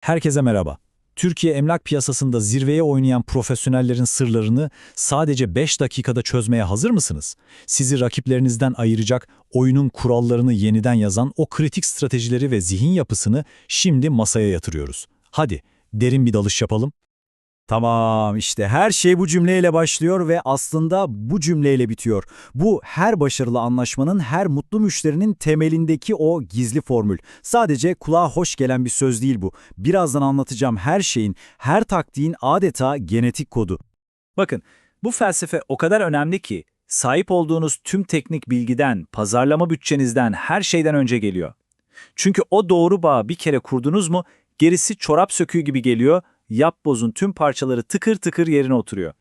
Herkese merhaba. Türkiye emlak piyasasında zirveye oynayan profesyonellerin sırlarını sadece 5 dakikada çözmeye hazır mısınız? Sizi rakiplerinizden ayıracak, oyunun kurallarını yeniden yazan o kritik stratejileri ve zihin yapısını şimdi masaya yatırıyoruz. Hadi derin bir dalış yapalım. Tamam işte her şey bu cümleyle başlıyor ve aslında bu cümleyle bitiyor. Bu her başarılı anlaşmanın, her mutlu müşterinin temelindeki o gizli formül. Sadece kulağa hoş gelen bir söz değil bu. Birazdan anlatacağım her şeyin, her taktiğin adeta genetik kodu. Bakın, bu felsefe o kadar önemli ki sahip olduğunuz tüm teknik bilgiden, pazarlama bütçenizden, her şeyden önce geliyor. Çünkü o doğru bağı bir kere kurdunuz mu, gerisi çorap söküğü gibi geliyor, yapbozun tüm parçaları tıkır tıkır yerine oturuyor.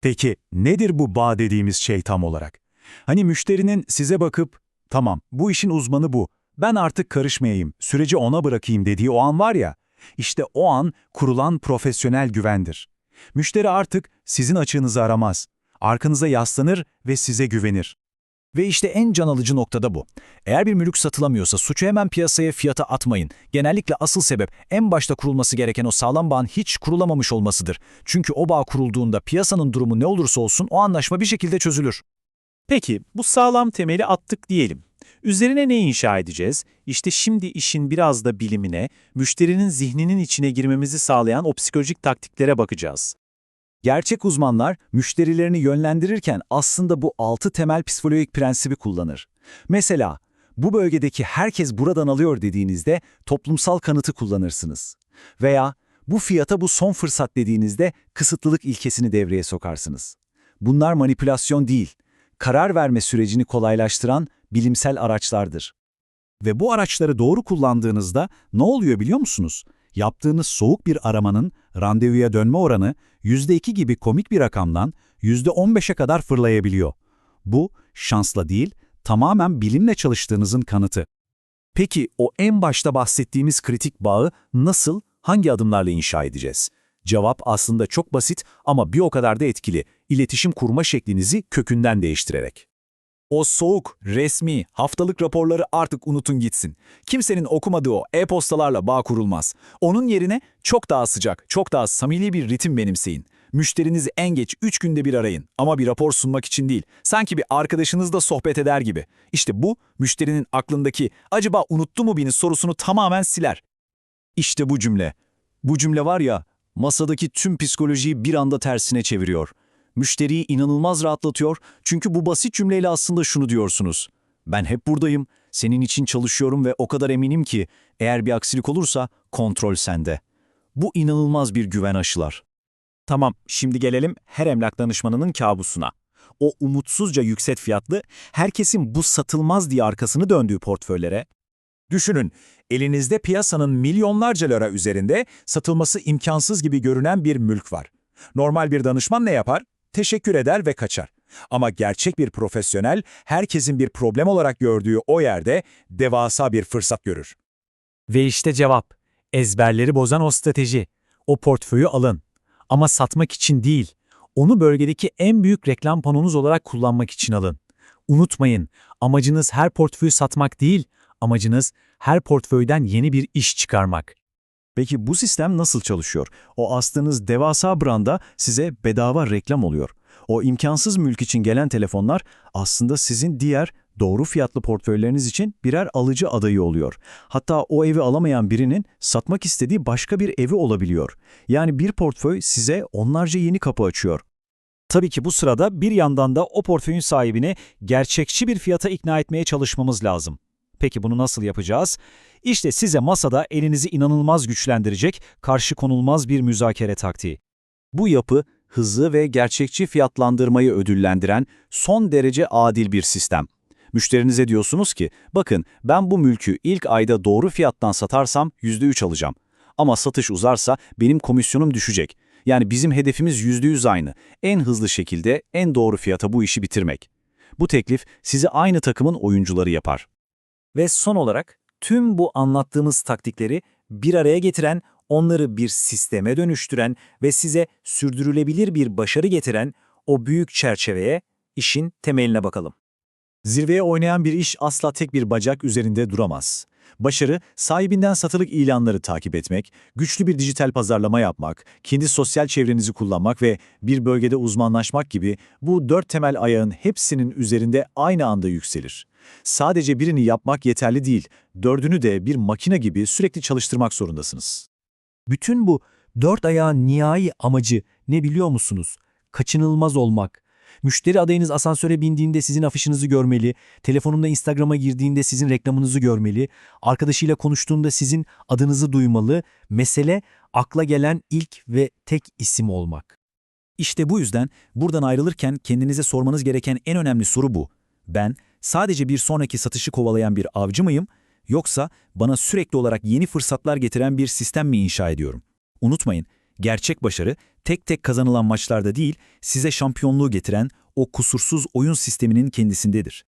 Peki nedir bu bağ dediğimiz şey tam olarak? Hani müşterinin size bakıp, tamam bu işin uzmanı bu, ben artık karışmayayım, süreci ona bırakayım dediği o an var ya, işte o an kurulan profesyonel güvendir. Müşteri artık sizin açığınızı aramaz, arkanıza yaslanır ve size güvenir. Ve işte en can alıcı noktada bu. Eğer bir mülk satılamıyorsa suçu hemen piyasaya fiyata atmayın. Genellikle asıl sebep en başta kurulması gereken o sağlam bağın hiç kurulamamış olmasıdır. Çünkü o bağ kurulduğunda piyasanın durumu ne olursa olsun o anlaşma bir şekilde çözülür. Peki, bu sağlam temeli attık diyelim. Üzerine ne inşa edeceğiz? İşte şimdi işin biraz da bilimine, müşterinin zihninin içine girmemizi sağlayan o psikolojik taktiklere bakacağız. Gerçek uzmanlar müşterilerini yönlendirirken aslında bu altı temel psikolojik prensibi kullanır. Mesela bu bölgedeki herkes buradan alıyor dediğinizde toplumsal kanıtı kullanırsınız. Veya bu fiyata bu son fırsat dediğinizde kısıtlılık ilkesini devreye sokarsınız. Bunlar manipülasyon değil, karar verme sürecini kolaylaştıran bilimsel araçlardır. Ve bu araçları doğru kullandığınızda ne oluyor biliyor musunuz? Yaptığınız soğuk bir aramanın randevuya dönme oranı %2 gibi komik bir rakamdan %15'e kadar fırlayabiliyor. Bu şansla değil, tamamen bilimle çalıştığınızın kanıtı. Peki o en başta bahsettiğimiz kritik bağı nasıl, hangi adımlarla inşa edeceğiz? Cevap aslında çok basit ama bir o kadar da etkili. İletişim kurma şeklinizi kökünden değiştirerek. O soğuk, resmi, haftalık raporları artık unutun gitsin. Kimsenin okumadığı o e-postalarla bağ kurulmaz. Onun yerine çok daha sıcak, çok daha samimi bir ritim benimseyin. Müşterinizi en geç 3 günde bir arayın ama bir rapor sunmak için değil. Sanki bir arkadaşınızla sohbet eder gibi. İşte bu, müşterinin aklındaki acaba unuttu mu beni sorusunu tamamen siler. İşte bu cümle. Bu cümle var ya, masadaki tüm psikolojiyi bir anda tersine çeviriyor. Müşteriyi inanılmaz rahatlatıyor çünkü bu basit cümleyle aslında şunu diyorsunuz. Ben hep buradayım, senin için çalışıyorum ve o kadar eminim ki eğer bir aksilik olursa kontrol sende. Bu inanılmaz bir güven aşılar. Tamam, şimdi gelelim her emlak danışmanının kabusuna. O umutsuzca yüksek fiyatlı, herkesin bu satılmaz diye arkasını döndüğü portföylere. Düşünün, elinizde piyasanın milyonlarca lira üzerinde satılması imkansız gibi görünen bir mülk var. Normal bir danışman ne yapar? Teşekkür eder ve kaçar. Ama gerçek bir profesyonel, herkesin bir problem olarak gördüğü o yerde devasa bir fırsat görür. Ve işte cevap. Ezberleri bozan o strateji. O portföyü alın. Ama satmak için değil, onu bölgedeki en büyük reklam panonuz olarak kullanmak için alın. Unutmayın, amacınız her portföyü satmak değil, amacınız her portföyden yeni bir iş çıkarmak. Peki bu sistem nasıl çalışıyor? O astığınız devasa branda size bedava reklam oluyor. O imkansız mülk için gelen telefonlar aslında sizin diğer doğru fiyatlı portföyleriniz için birer alıcı adayı oluyor. Hatta o evi alamayan birinin satmak istediği başka bir evi olabiliyor. Yani bir portföy size onlarca yeni kapı açıyor. Tabii ki bu sırada bir yandan da o portföyün sahibini gerçekçi bir fiyata ikna etmeye çalışmamız lazım. Peki bunu nasıl yapacağız? İşte size masada elinizi inanılmaz güçlendirecek, karşı konulmaz bir müzakere taktiği. Bu yapı, hızlı ve gerçekçi fiyatlandırmayı ödüllendiren son derece adil bir sistem. Müşterinize diyorsunuz ki, bakın ben bu mülkü ilk ayda doğru fiyattan satarsam %3 alacağım. Ama satış uzarsa benim komisyonum düşecek. Yani bizim hedefimiz %100 aynı. En hızlı şekilde en doğru fiyata bu işi bitirmek. Bu teklif sizi aynı takımın oyuncuları yapar. Ve son olarak tüm bu anlattığımız taktikleri bir araya getiren, onları bir sisteme dönüştüren ve size sürdürülebilir bir başarı getiren o büyük çerçeveye, işin temeline bakalım. Zirveye oynayan bir iş asla tek bir bacak üzerinde duramaz. Başarı, sahibinden satılık ilanları takip etmek, güçlü bir dijital pazarlama yapmak, kendi sosyal çevrenizi kullanmak ve bir bölgede uzmanlaşmak gibi bu dört temel ayağın hepsinin üzerinde aynı anda yükselir. Sadece birini yapmak yeterli değil, dördünü de bir makine gibi sürekli çalıştırmak zorundasınız. Bütün bu dört ayağın nihai amacı ne biliyor musunuz? Kaçınılmaz olmak. Müşteri adayınız asansöre bindiğinde sizin afişinizi görmeli, telefonunda Instagram'a girdiğinde sizin reklamınızı görmeli, arkadaşıyla konuştuğunda sizin adınızı duymalı. Mesele akla gelen ilk ve tek isim olmak. İşte bu yüzden buradan ayrılırken kendinize sormanız gereken en önemli soru bu. Ben sadece bir sonraki satışı kovalayan bir avcı mıyım yoksa bana sürekli olarak yeni fırsatlar getiren bir sistem mi inşa ediyorum? Unutmayın, gerçek başarı tek tek kazanılan maçlarda değil, size şampiyonluğu getiren o kusursuz oyun sisteminin kendisindedir.